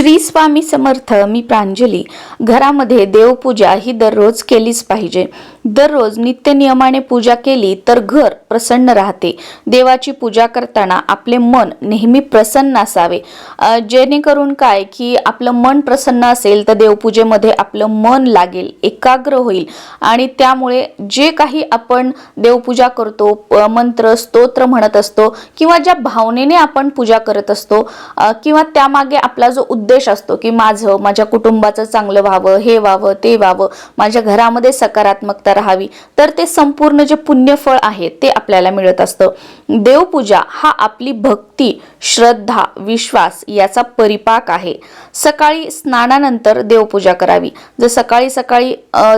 श्री स्वामी समर्थ मी प्रांजली. घरामध्ये देवपूजा ही दररोज केलीच पाहिजे. दररोज नित्य नियमाने पूजा केली तर घर प्रसन्न राहते. देवाची पूजा करताना आपले मन नेहमी प्रसन्न असावे. जेणेकरून काय? की आपलं मन प्रसन्न असेल तर देवपूजेमध्ये आपलं मन लागेल एकाग्र होईल. आणि त्यामुळे जे काही आपण देवपूजा करतो मंत्र स्तोत्र म्हणत असतो किंवा ज्या भावनेने आपण पूजा करत असतो किंवा त्यामागे आपला जो उद्देश उद्देश असतो की माझं माझ्या कुटुंबाचं चांगलं व्हावं हे व्हावं ते व्हावं माझ्या घरामध्ये सकारात्मकता राहावी तर ते संपूर्ण जे पुण्यफळ आहे ते आपल्याला मिळत असतं. देवपूजा हा आपली भक्ती श्रद्धा विश्वास याचा परिपाक आहे. सकाळी स्नानानंतर देवपूजा करावी. जर सकाळी सकाळी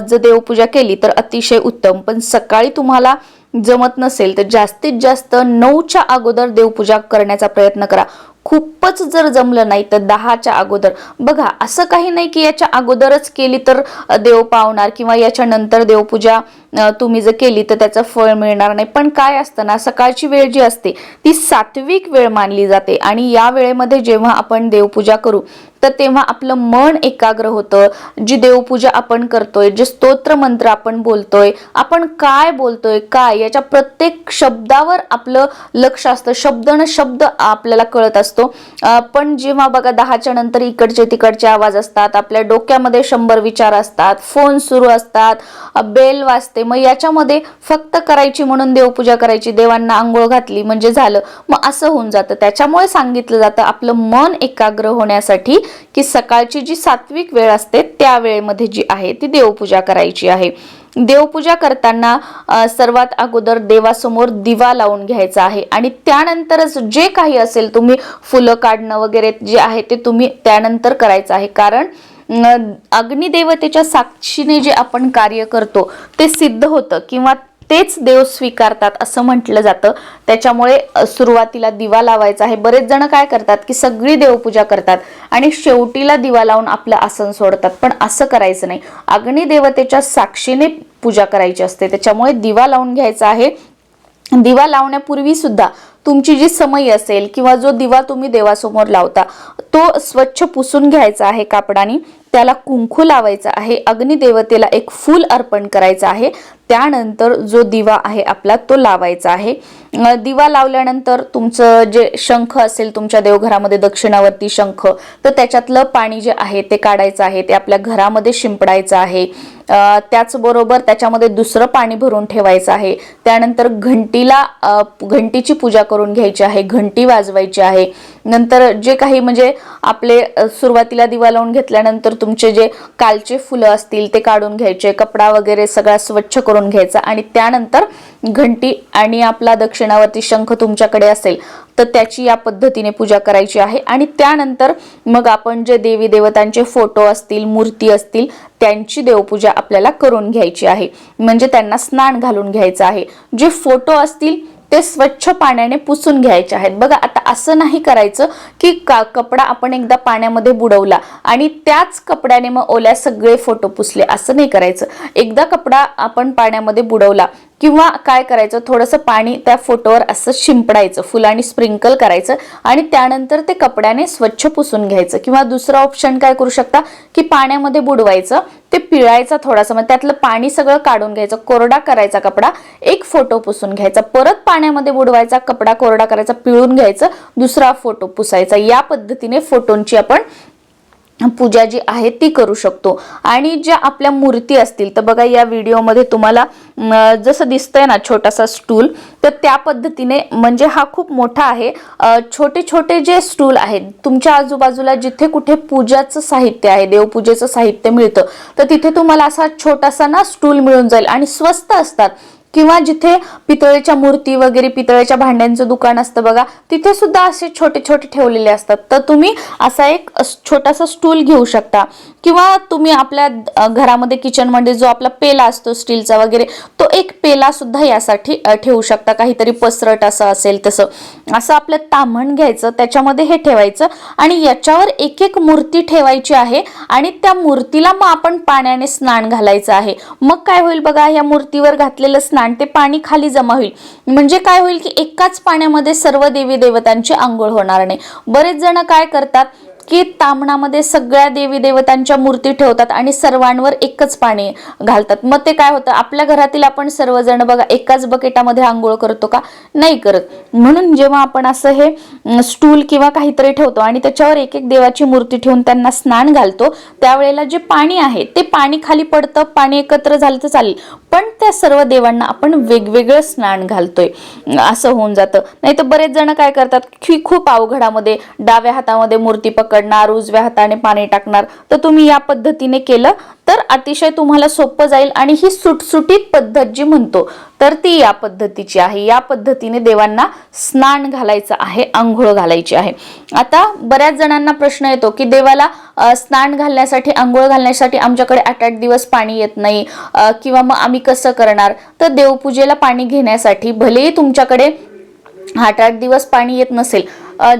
जर देवपूजा केली तर अतिशय उत्तम पण सकाळी तुम्हाला जमत नसेल तर जास्तीत जास्त नऊच्या अगोदर देवपूजा करण्याचा प्रयत्न करा. खूप खूपच जर जमलं नाही तर दहाच्या अगोदर. बघा असं काही नाही की याच्या अगोदरच केली तर देव पावणार किंवा याच्या नंतर देवपूजा तुम्ही जर केली तर त्याचं फळ मिळणार नाही. पण काय असतं ना सकाळची वेळ जी असते ती सात्विक वेळ मानली जाते. आणि या वेळेमध्ये जेव्हा आपण देवपूजा करू तर तेव्हा आपलं मन एकाग्र होतं. जी देवपूजा आपण करतोय जे स्तोत्र मंत्र आपण बोलतोय आपण काय बोलतोय काय याच्या प्रत्येक शब्दावर आपलं लक्ष असतं. शब्द न शब्द आपल्याला कळत असतो. पण जेव्हा बघा दहाच्या नंतर इकडचे तिकडचे आवाज असतात आपल्या डोक्यामध्ये शंभर विचार असतात फोन सुरू असतात बेल वाजते. मग याच्यामध्ये फक्त करायची म्हणून देवपूजा करायची देवांना आंघोळ घातली म्हणजे झालं. मग असं होऊन जातं. त्याच्यामुळे सांगितलं जातं आपलं मन एकाग्र होण्यासाठी की सकाळची जी सात्विक वेळ असते त्या वेळेमध्ये जी आहे ती देवपूजा करायची आहे. देवपूजा करताना सर्वात अगोदर देवासमोर दिवा लावून घ्यायचा आहे. आणि त्यानंतरच जे काही असेल तुम्ही फुलं काढणं वगैरे जे आहे ते तुम्ही त्यानंतर करायचं आहे. कारण अग्निदेवतेच्या साक्षीने जे आपण कार्य करतो ते सिद्ध होतं. किंवा तेच देव स्वीकारतात असं म्हटलं जातं. त्याच्यामुळे सुरुवातीला दिवा लावायचा आहे. बरेच जण काय करतात की सगळी देवपूजा करतात आणि शेवटीला दिवा लावून आपलं आसन सोडतात. पण असं करायचं नाही. अग्निदेवतेच्या साक्षीने पूजा करायची असते. त्याच्यामुळे दिवा लावून घ्यायचा आहे. दिवा लावण्यापूर्वी सुद्धा तुमची जी समई असेल किंवा जो दिवा तुम्ही देवासमोर लावता तो स्वच्छ पुसून घ्यायचा आहे कापडाने. त्याला कुंकू लावायचा आहे. अग्निदेवतेला एक फूल अर्पण करायचं आहे. त्यानंतर जो दिवा आहे आपला तो लावायचा आहे. दिवा लावल्यानंतर तुमचं जे शंख असेल तुमच्या देवघरामध्ये दक्षिणावर्ती शंख तर त्याच्यातलं पाणी जे आहे ते काढायचं आहे. ते आपल्या घरामध्ये शिंपडायचं आहे. त्याचबरोबर त्याच्यामध्ये दुसरं पाणी भरून ठेवायचं आहे. त्यानंतर घंटीला घंटीची पूजा करून घ्यायची आहे घंटी वाजवायची आहे. नंतर जे काही म्हणजे आपले सुरुवातीला दिवा लावून घेतल्यानंतर तुमचे जे कालचे फुलं असतील ते काढून घ्यायचे कपडा वगैरे सगळा स्वच्छ करून घ्यायचा आणि त्यानंतर घंटी आणि आपला दक्षिणावरती शंख तुमच्याकडे असेल तर त्याची या पद्धतीने पूजा करायची आहे. आणि त्यानंतर मग आपण जे देवी देवतांचे फोटो असतील मूर्ती असतील त्यांची देवपूजा आपल्याला करून घ्यायची आहे. म्हणजे त्यांना स्नान घालून घ्यायचं आहे. जे फोटो असतील ते स्वच्छ पाण्याने पुसून घ्यायचे आहेत. बघा आता असं नाही करायचं की का कपडा आपण एकदा पाण्यामध्ये बुडवला आणि त्याच कपड्याने मग ओल्या सगळे फोटो पुसले. असं नाही करायचं. एकदा कपडा आपण पाण्यामध्ये बुडवला किंवा काय करायचं? थोडंसं पाणी त्या फोटोवर असं शिंपडायचं फुलांनी स्प्रिंकल करायचं आणि त्यानंतर ते कपड्याने स्वच्छ पुसून घ्यायचं. किंवा दुसरं ऑप्शन काय करू शकता? की पाण्यामध्ये बुडवायचं ते पिळायचा थोडासा मग त्यातलं पाणी सगळं काढून घ्यायचं. कोरडा करायचा कपडा एक फोटो पुसून घ्यायचा. परत पाण्यामध्ये बुडवायचा कपडा कोरडा करायचा पिळून घ्यायचं. दुसरा फोटो पुसायचा. या पद्धतीने फोटोंची आपण पूजा जी आहे ती करू शकतो. आणि ज्या आपल्या मूर्ती असतील तर बघा या व्हिडिओमध्ये तुम्हाला जसं दिसतंय ना छोटासा स्टूल तर त्या पद्धतीने म्हणजे हा खूप मोठा आहे. छोटे छोटे जे स्टूल आहेत तुमच्या आजूबाजूला जिथे कुठे पूजाचं साहित्य आहे देवपूजेचं साहित्य मिळतं तर तिथे तुम्हाला असा छोटासा ना स्टूल मिळून जाईल. आणि स्वस्त असतात. किंवा जिथे पितळेच्या मूर्ती वगैरे पितळेच्या भांड्यांचं दुकान असतं बघा तिथे सुद्धा असे छोटे छोटे ठेवलेले असतात. तर तुम्ही असा एक छोटासा स्टूल घेऊ शकता. किंवा तुम्ही आपल्या घरामध्ये किचनमध्ये जो आपला पेला असतो स्टीलचा वगैरे तो एक पेला सुद्धा यासाठी ठेवू शकता. काहीतरी पसरट असं असेल तसं. असं आपलं ताम्हण घ्यायचं त्याच्यामध्ये हे ठेवायचं आणि याच्यावर एक एक मूर्ती ठेवायची आहे आणि त्या मूर्तीला मग आपण पाण्याने स्नान घालायचं आहे. मग काय होईल बघा या मूर्तीवर घातलेलं स्नान आणि ते पाणी खाली जमा होईल. म्हणजे काय होईल की एकाच पाण्यामध्ये सर्व देवी देवतांची आंघोळ होणार नाही. बरेच जण काय करतात की तामणामध्ये सगळ्या देवी देवतांच्या मूर्ती ठेवतात आणि सर्वांवर एकच पाणी घालतात. मग ते काय होतं? आपल्या घरातील आपण सर्वजण बघा एकाच बकेटामध्ये आंघोळ करतो का? नाही करत. म्हणून जेव्हा आपण असं हे स्टूल किंवा काहीतरी ठेवतो आणि त्याच्यावर एक एक देवाची मूर्ती ठेवून त्यांना स्नान घालतो त्यावेळेला जे पाणी आहे ते पाणी खाली पडतं पाणी एकत्र झालं तर चालेल. पण त्या सर्व देवांना आपण वेगवेगळं स्नान घालतोय. असं होऊन जातं. नाही तर बरेच जण काय करतात की खूप अवघडामध्ये डाव्या हातामध्ये मूर्ती पकडणार उजव्या हाताने पाणी टाकणार. तर तुम्ही या पद्धतीने केलं तर अतिशय तुम्हाला सोपं जाईल आणि ही सुटसुटीत पद्धत जी म्हणतो तर ती या पद्धतीची आहे. या पद्धतीने देवांना स्नान घालायचं आहे आंघोळ घालायची आहे. आता बऱ्याच जणांना प्रश्न येतो की देवाला स्नान घालण्यासाठी आंघोळ घालण्यासाठी आमच्याकडे आठ आठ दिवस पाणी येत नाही किंवा मग आम्ही कसं करणार? तर देवपूजेला पाणी घेण्यासाठी भलेही तुमच्याकडे आठ आठ दिवस पाणी येत नसेल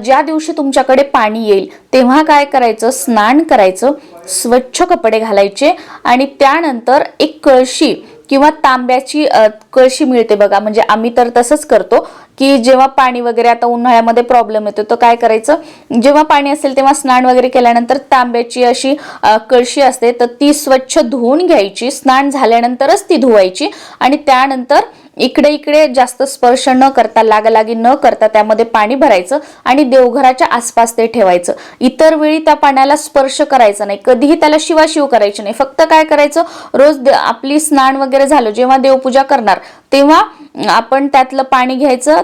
ज्या दिवशी तुमच्याकडे पाणी येईल तेव्हा काय करायचं? स्नान करायचं स्वच्छ कपडे घालायचे आणि त्यानंतर एक कळशी किंवा तांब्याची कळशी मिळते बघा. म्हणजे आम्ही तर तसंच करतो की जेव्हा पाणी वगैरे आता उन्हाळ्यामध्ये प्रॉब्लेम येतो तर काय करायचं? जेव्हा पाणी असेल तेव्हा स्नान वगैरे केल्यानंतर तांब्याची अशी कळशी असते तर ती स्वच्छ धुवून घ्यायची. स्नान झाल्यानंतरच ती धुवायची आणि त्यानंतर इकडे इकडे जास्त स्पर्श न करता लागालागी न करता त्यामध्ये पाणी भरायचं आणि देवघराच्या आसपास ते ठेवायचं. इतर वेळी त्या पाण्याला स्पर्श करायचा नाही. कधीही त्याला शिवाशिव करायची नाही. फक्त काय करायचं? रोज आपली स्नान वगैरे झालं जेव्हा देवपूजा करणार तेव्हा आपण त्यातलं पाणी घ्यायचं.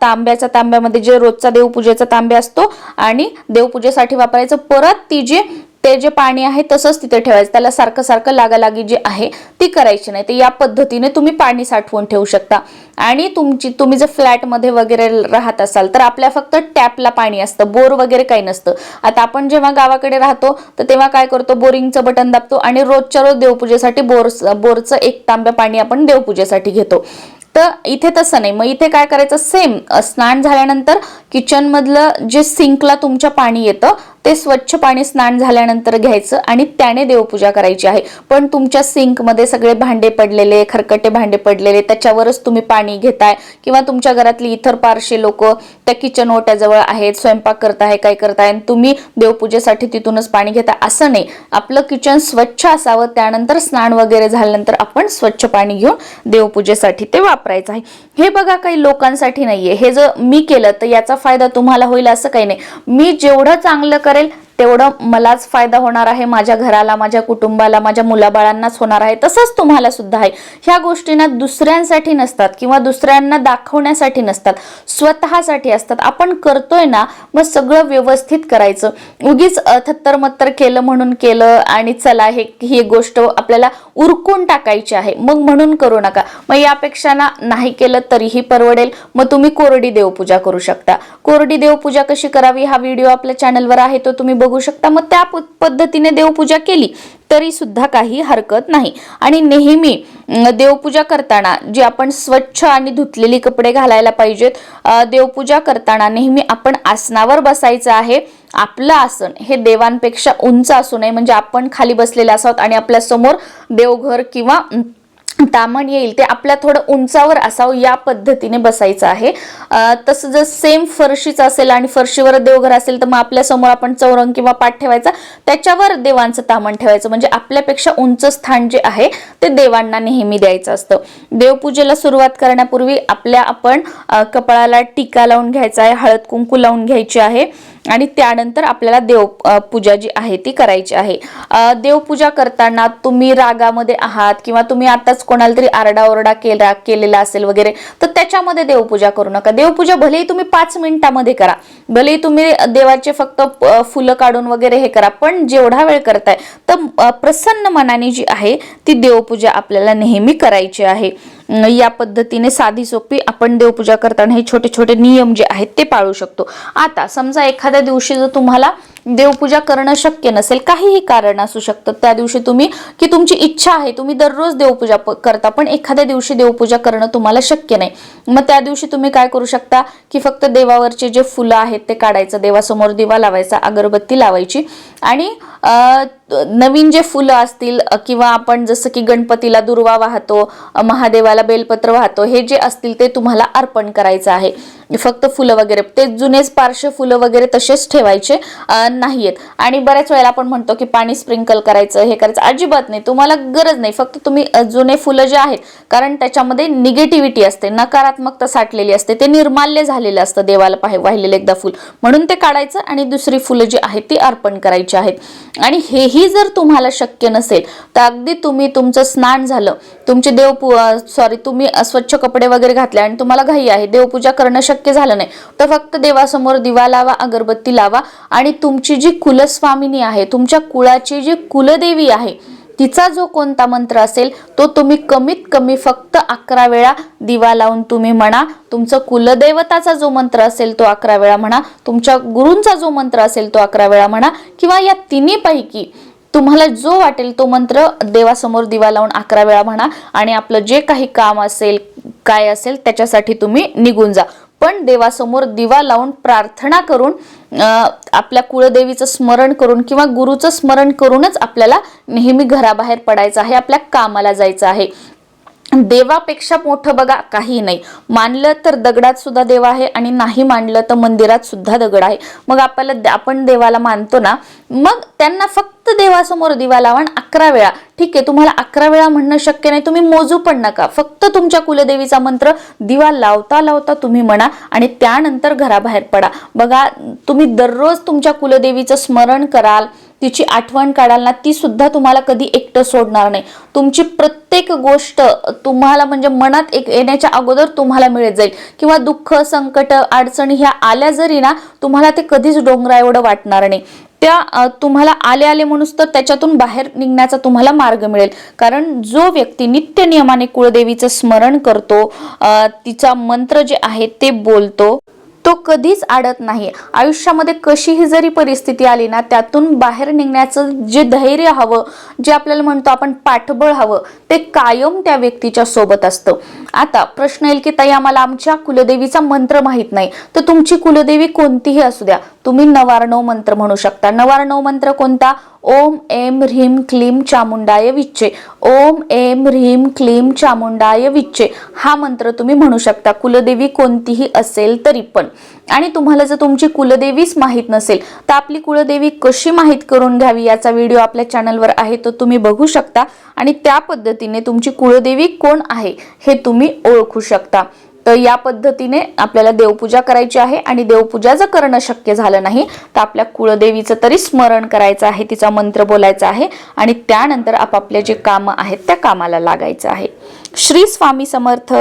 तांब्याच्या तांब्यामध्ये जे रोजचा देवपूजेचा तांब्या असतो आणि देवपूजेसाठी वापरायचं. परत ती जे ते जे पाणी आहे तसंच तिथे ठेवायचं. त्याला सारखं सारखं लागालागी जी आहे ती करायची नाही. तर या पद्धतीने तुम्ही पाणी साठवून ठेवू शकता. आणि तुमची तुम्ही जर फ्लॅटमध्ये वगैरे राहत असाल तर आपल्या फक्त टॅपला पाणी असतं. बोर वगैरे काही नसतं. आता आपण जेव्हा गावाकडे राहतो तर तेव्हा काय करतो? बोरिंगचं बटन दाबतो आणि रोजच्या रोज देवपूजेसाठी बोर बोरचं एक तांब्या पाणी आपण देवपूजेसाठी घेतो. तर इथे तसं नाही. मग इथे काय करायचं? सेम स्नान झाल्यानंतर किचनमधलं जे सिंकला तुमच्या पाणी येतं ते स्वच्छ पाणी स्नान झाल्यानंतर घ्यायचं आणि त्याने देवपूजा करायची आहे. पण तुमच्या सिंकमध्ये सगळे भांडे पडलेले खरकटे भांडे पडलेले त्याच्यावरच तुम्ही पाणी घेताय किंवा तुमच्या घरातली इतर पारशे लोक त्या किचन ओट्याजवळ आहेत स्वयंपाक करताय काय करताय आणि तुम्ही देवपूजेसाठी तिथूनच पाणी घेताय असं नाही. आपलं किचन स्वच्छ असावं त्यानंतर स्नान वगैरे झाल्यानंतर आपण स्वच्छ पाणी घेऊन देवपूजेसाठी ते वापरायचं आहे. हे बघा काही लोकांसाठी नाहीये. हे जर मी केलं तर याचा फायदा तुम्हाला होईल असं काही नाही. मी जेवढं चांगलं करेल तेवढं मलाच फायदा होणार आहे माझ्या घराला माझ्या कुटुंबाला माझ्या मुलाबाळांनाच होणार आहे. तसंच तुम्हाला सुद्धा आहे. ह्या गोष्टींना दुसऱ्यांसाठी नसतात किंवा दुसऱ्यांना दाखवण्यासाठी नसतात. स्वतःसाठी असतात. आपण करतोय ना मग सगळं व्यवस्थित करायचं. उगीच थत्तर मत्तर केलं म्हणून केलं आणि चला हे ही गोष्ट आपल्याला उरकून टाकायची आहे. मग म्हणून करू नका. मग यापेक्षा ना नाही केलं तरीही परवडेल. मग तुम्ही कोरडी देवपूजा करू शकता. कोरडी देवपूजा कशी करावी? हा व्हिडिओ आपल्या चॅनलवर आहे तो तुम्ही बघू शकता. मग त्या प- पद्धतीने देवपूजा केली तरी सुद्धा काही हरकत नाही. आणि नेहमी देवपूजा करताना जी आपण स्वच्छ आणि धुतलेली कपडे घालायला पाहिजेत देवपूजा करताना नेहमी आपण आसनावर बसायचं आहे. आपलं आसन हे देवांपेक्षा उंच असू नये. म्हणजे आपण खाली बसलेले असावं आणि आपल्यासमोर देवघर किंवा तामण येईल ते आपल्या थोडं उंचावर असावं या पद्धतीने बसायचं आहे. तसं जर सेम फरशीच असेल आणि फरशीवर देवघर असेल तर मग आपल्यासमोर आपण चौरंग किंवा पाठ ठेवायचा. त्याच्यावर देवांचं तामण ठेवायचं म्हणजे आपल्यापेक्षा उंच स्थान जे आहे ते देवांना नेहमी द्यायचं असतं. देवपूजेला सुरुवात करण्यापूर्वी आपल्या आपण कपाळाला टीका लावून घ्यायचा आहे हळद कुंकू लावून घ्यायची आहे. आणि त्यानंतर आपल्याला देव पूजा जी आहे ती करायची आहे. देवपूजा करताना तुम्ही रागामध्ये आहात किंवा तुम्ही आताच कोणाला तरी आरडाओरडा केला केलेला असेल वगैरे तर त्याच्यामध्ये देवपूजा करू नका. देवपूजा भलेही तुम्ही पाच मिनिटामध्ये करा. भलेही तुम्ही देवाचे फक्त फुलं काढून वगैरे हे करा पण जेवढा वेळ करताय तर प्रसन्न मनाने जी आहे ती देवपूजा आपल्याला नेहमी करायची आहे. या पद्धतीने साधी सोपी आपण देवपूजा करताना हे छोटे छोटे नियम जे आहेत ते पाळू शकतो. आता समजा एखाद्या दिवशी जर तुम्हाला देवपूजा करणं शक्य नसेल काहीही कारण असू शकतं. त्या दिवशी तुम्ही की तुमची इच्छा आहे तुम्ही दररोज देवपूजा प- करता पण एखाद्या दिवशी देवपूजा करणं तुम्हाला शक्य नाही. मग त्या दिवशी तुम्ही काय करू शकता की फक्त देवावरचे जे फुलं आहेत ते काढायचं देवासमोर दिवा लावायचा अगरबत्ती लावायची आणि नवीन जे फुलं असतील किंवा आपण जसं की गणपतीला दुर्वा वाहतो महादेवाला बेलपत्र वाहतो हे जे असतील ते तुम्हाला अर्पण करायचं आहे. फक्त फुलं वगैरे ते जुनेच पार्श्व फुलं वगैरे तसेच ठेवायचे नाहीयेत. आणि बऱ्याच वेळेला आपण म्हणतो की पाणी स्प्रिंकल करायचं हे करायचं अजिबात नाही. तुम्हाला गरज नाही. फक्त तुम्ही जुने फुलं जे आहेत कारण त्याच्यामध्ये निगेटिव्हिटी असते नकारात्मकता साठलेली असते ते निर्माल्य झालेलं असतं देवाला पाहि वाहिलेलं एकदा फुल. म्हणून ते काढायचं आणि दुसरी फुलं जी आहेत ती अर्पण करायची आहेत. आणि हेही जर तुम्हाला शक्य नसेल तर अगदी तुम्ही तुमचं स्नान झालं तुमचे देव सॉरी तुम्ही अस्वच्छ कपडे वगैरे घातले आणि तुम्हाला घाई आहे देवपूजा करणं शक्य झालं नाही तर फक्त देवासमोर दिवा लावा अगरबत्ती लावा आणि तुमची जी कुलस्वामिनी आहे तुमच्या कुळाची जी कुलदेवी आहे तिचा जो कोणता मंत्र असेल तो तुम्ही कमीत कमी फक्त अकरा वेळा दिवा लावून तुम्ही म्हणा. तुमचं कुलदेवताचा जो मंत्र असेल तो अकरा वेळा म्हणा. तुमच्या गुरूंचा जो मंत्र असेल तो अकरा वेळा म्हणा. किंवा या तिन्हीपैकी तुम्हाला जो वाटेल तो मंत्र देवासमोर दिवा लावून अकरा वेळा म्हणा. आणि आपलं जे काही काम असेल काय असेल त्याच्यासाठी तुम्ही निघून जा. पण देवासमोर दिवा लावून प्रार्थना करून आपल्या कुळदेवीचं स्मरण करून किंवा गुरुचं स्मरण करूनच आपल्याला नेहमी घराबाहेर पडायचं आहे आपल्या कामाला जायचं आहे. देवापेक्षा मोठं बघा काही नाही. मानलं तर दगडात सुद्धा देव आहे आणि नाही मानलं तर मंदिरात सुद्धा दगड आहे. मग आपल्याला आपण देवाला मानतो ना मग त्यांना फक्त देवासमोर दिवा लावण अकरा वेळा. ठीक आहे तुम्हाला अकरा वेळा म्हणणं शक्य नाही. तुम्ही मोजू पण नका. फक्त तुमच्या कुलदेवीचा मंत्र दिवा लावता लावता तुम्ही म्हणा आणि त्यानंतर घराबाहेर पडा. बघा तुम्ही दररोज तुमच्या कुलदेवीचं स्मरण कराल तिची आठवण काढाल ना ती सुद्धा तुम्हाला कधी एकटं सोडणार नाही. तुमची प्रत्येक गोष्ट तुम्हाला म्हणजे मनात एक येण्याच्या अगोदर तुम्हाला मिळत जाईल. किंवा दुःख संकट अडचणी ह्या आल्या जरी ना तुम्हाला ते कधीच डोंगरा एवढं वाटणार नाही. त्या तुम्हाला आले आले म्हणूच तर त्याच्यातून बाहेर निघण्याचा तुम्हाला मार्ग मिळेल. कारण जो व्यक्ती नित्य नियमाने कुळदेवीचं स्मरण करतो तिचा मंत्र जे आहे ते बोलतो तो कधीच अडत नाही. आयुष्यामध्ये कशीही जरी परिस्थिती आली ना त्यातून बाहेर निघण्याचं जे धैर्य हवं जे आपल्याला म्हणतो आपण पाठबळ हवं ते कायम त्या व्यक्तीच्या सोबत असतं. आता प्रश्न येईल की ताई आम्हाला आमच्या कुलदेवीचा मंत्र माहीत नाही. तर तुमची कुलदेवी कोणतीही असू द्या. तुम्ही नवारणव मंत्र म्हणू शकता. नवारणव मंत्र कोणता? ओम एम ह्रीम क्लीम चामुंडाय विच्चे. ओम एम ह्रीम क्लीम चामुंडाय विच्चे. हा मंत्र तुम्ही म्हणू शकता. कुलदेवी कोणतीही असेल तरी पण. आणि तुम्हाला जर तुमची कुलदेवीच माहीत नसेल तर आपली कुलदेवी कशी माहीत करून घ्यावी याचा व्हिडिओ आपल्या चॅनलवर आहे तो तुम्ही बघू शकता. आणि त्या पद्धती पद्धतीने तुमची कुळदेवी कोण आहे हे तुम्ही ओळखू शकता. तर या पद्धतीने आपल्याला देवपूजा करायची आहे आणि देवपूजा जर करणं शक्य झालं नाही तर आपल्या कुळदेवीचं तरी स्मरण करायचं आहे तिचा मंत्र बोलायचा आहे आणि त्यानंतर आपापले जे कामं आहेत त्या कामाला लागायचं आहे. श्री स्वामी समर्थ.